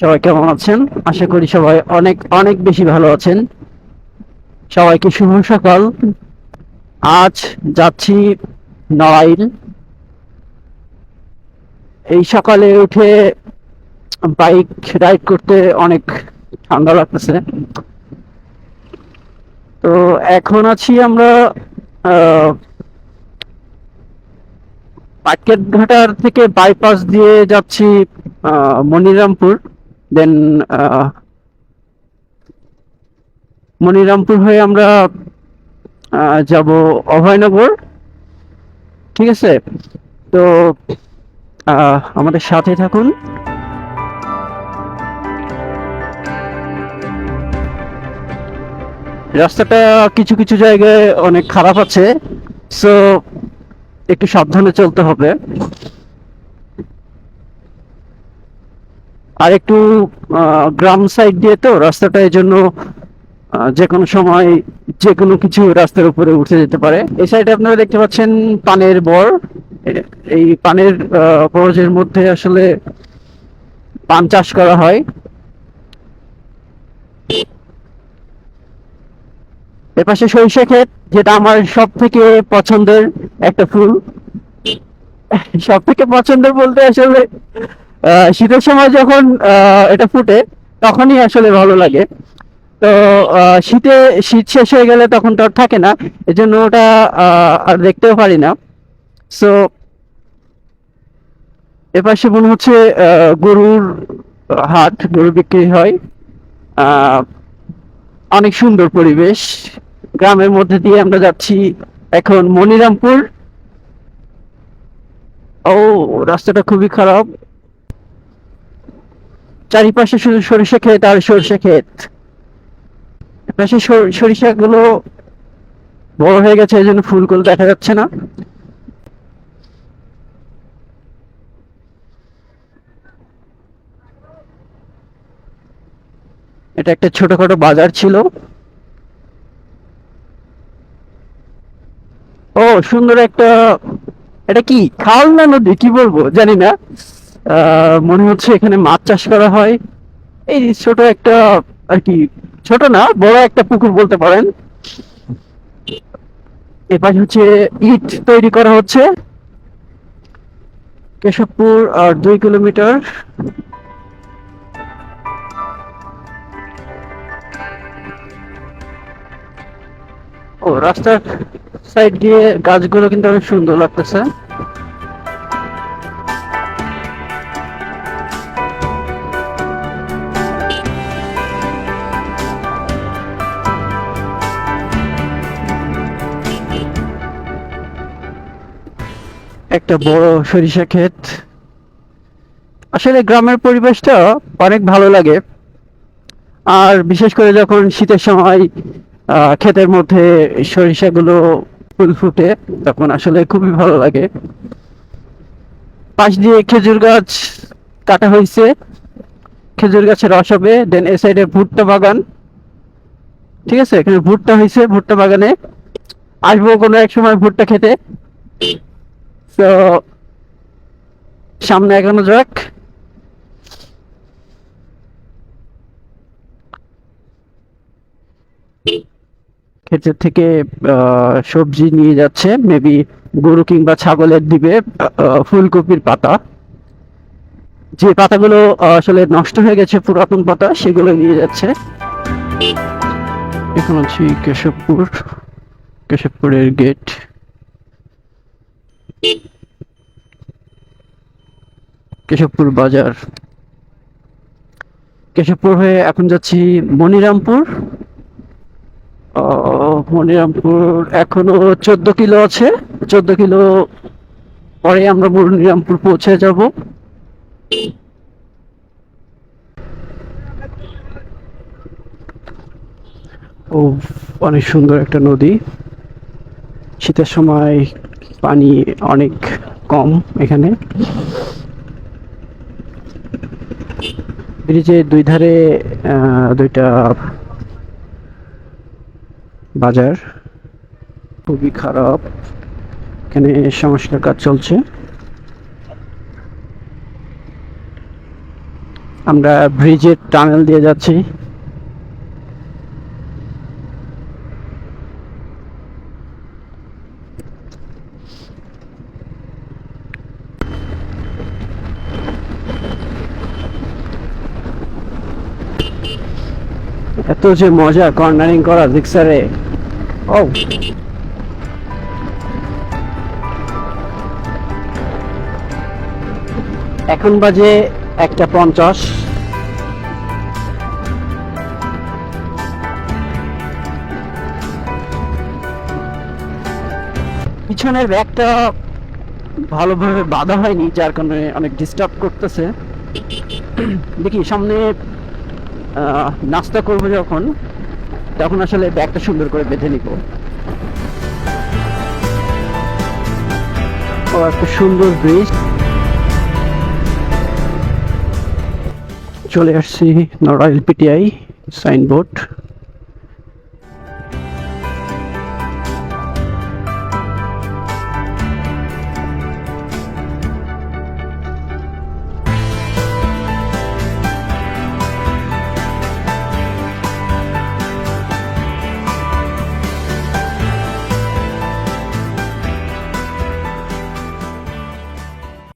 সবাই কেমন আছেন? আশা করি সবাই অনেক অনেক বেশি ভালো আছেন। সবাইকে শুভ সকাল। আজ যাচ্ছি নড়াইল। এই সকালে উঠে বাইক রাইড করতে অনেক ঠান্ডা লাগতেছে। তো এখন আছি আমরা আহ, পাটকেট ঘাটার থেকে বাইপাস দিয়ে যাচ্ছি মনিরামপুর। দেন মনিরামপুর হয়ে আমরা যাব অভয়নগর। ঠিক আছে? তো আমাদের সাথে থাকুন। রাস্তাটা কিছু কিছু জায়গায় অনেক খারাপ আছে সো একটু সাবধানে চলতে হবে। আর একটু গ্রাম সাইড দিয়ে তো রাস্তাটা এই জন্য যে কোনো সময় যে কোনো কিছু রাস্তার উপরে উঠে যেতে পারে। এই সাইডে আপনারা দেখতে পাচ্ছেন পানের বর। এই পানের বরজের মধ্যে আসলে পান চাষ করা হয়। এপাশে সরিষা ক্ষেত, যেটা আমার সব থেকে পছন্দের একটা ফুল। সব থেকে পছন্দের বলতে আসলে শীতের সময় যখন এটা ফুটে, তখনই আসলে ভালো লাগে। তো শীতে, শীত শেষ হয়ে গেলে তখন তো আর থাকে না, এজন্য ওটা আর দেখতেও পারি না। সো এপাশে মনে হচ্ছে গরুর হাট, গরু বিক্রি হয়। অনেক সুন্দর পরিবেশ। গ্রামের মধ্যে দিয়ে আমরা যাচ্ছি এখন মনিরামপুর। ও, রাস্তাটা খুবই খারাপ। চারিপাশে শুধু সরিষা ক্ষেত আর সরিষা ক্ষেত। পাশে সরিষা গুলো বড় হয়ে গেছে, এই জন্য ফুলগুলো দেখা যাচ্ছে না। এটা একটা ছোটখাটো বাজার ছিল। ও, সুন্দর একটা, এটা কি খাল না নদী? কি বলব? জানি না। মনে হচ্ছে এখানে মাছ চাষ করা হয়। এই ছোট একটা, আর কি, ছোট না, বড় একটা পুকুর বলতে পারেন। এপাশে হচ্ছে ইট তৈরি করা হচ্ছে। কেশবপুর আর দুই কিলোমিটার। ও, রাস্তার সাইড দিয়ে গাছগুলো কিন্তু অনেক সুন্দর লাগতেছে। একটা বড় সরিষা ক্ষেত। আসলে গ্রামের পরিবেশটা অনেক ভালো লাগে। আর বিশেষ করে যখন শীতের সময় ক্ষেতের মধ্যে সরিষাগুলো ফুল ফুটে, তখন আসলে খুবই ভালো লাগে। পাশ দিয়ে খেজুর গাছ কাটা হয়েছে। খেজুর গাছের রস হবে দেন এ সাইডে ভুট্টা বাগান। ঠিক আছে? এখানে ভুট্টা হয়েছে ভুট্টা বাগানে। আসব কোনো এক সময় ভুট্টা খেতে। তো সামনে এগোনো যাক ক্ষেতের থেকে সবজি নিয়ে যাচ্ছে মেবি গরু কিংবা ছাগলের দিবে ফুলকপির পাতা। যে পাতাগুলো আসলে নষ্ট হয়ে গেছে, পুরাতন পাতা, সেগুলো নিয়ে যাচ্ছে। এখন আছি কেশবপুর, কেশবপুরের গেট কেশবপুর বাজার। কেশবপুর হয়ে এখন যাচ্ছি মনিরামপুর। মনিরামপুর এখনও চোদ্দ কিলো আছে। চোদ্দ কিলো পরে আমরা মনিরামপুর পৌঁছে যাব। ও অনেক সুন্দর একটা নদী। শীতের সময় পানি অনেক কম এখানে। ব্রিজের দুই ধারে দুইটা বাজার। খুবই খারাপ। এখানে সংস্কার কাজ চলছে। আমরা ব্রিজের টানেল দিয়ে যাচ্ছি। এত যে মজা কর্নারিং করা জিক্সারে ও এখন বাজে একটা পঞ্চাশ। পিছনের ব্যাগটা ভালোভাবে বাঁধা হয়নি, যার কারণে অনেক ডিস্টার্ব করতেছে। দেখি, সামনে নাস্তা করব যখন, তখন আসলে ব্যাগটা সুন্দর করে বেঁধে নিব। ও, একটা সুন্দর ব্রিজ। চলে আসছি নড়াইল পিটিআই সাইনবোর্ড।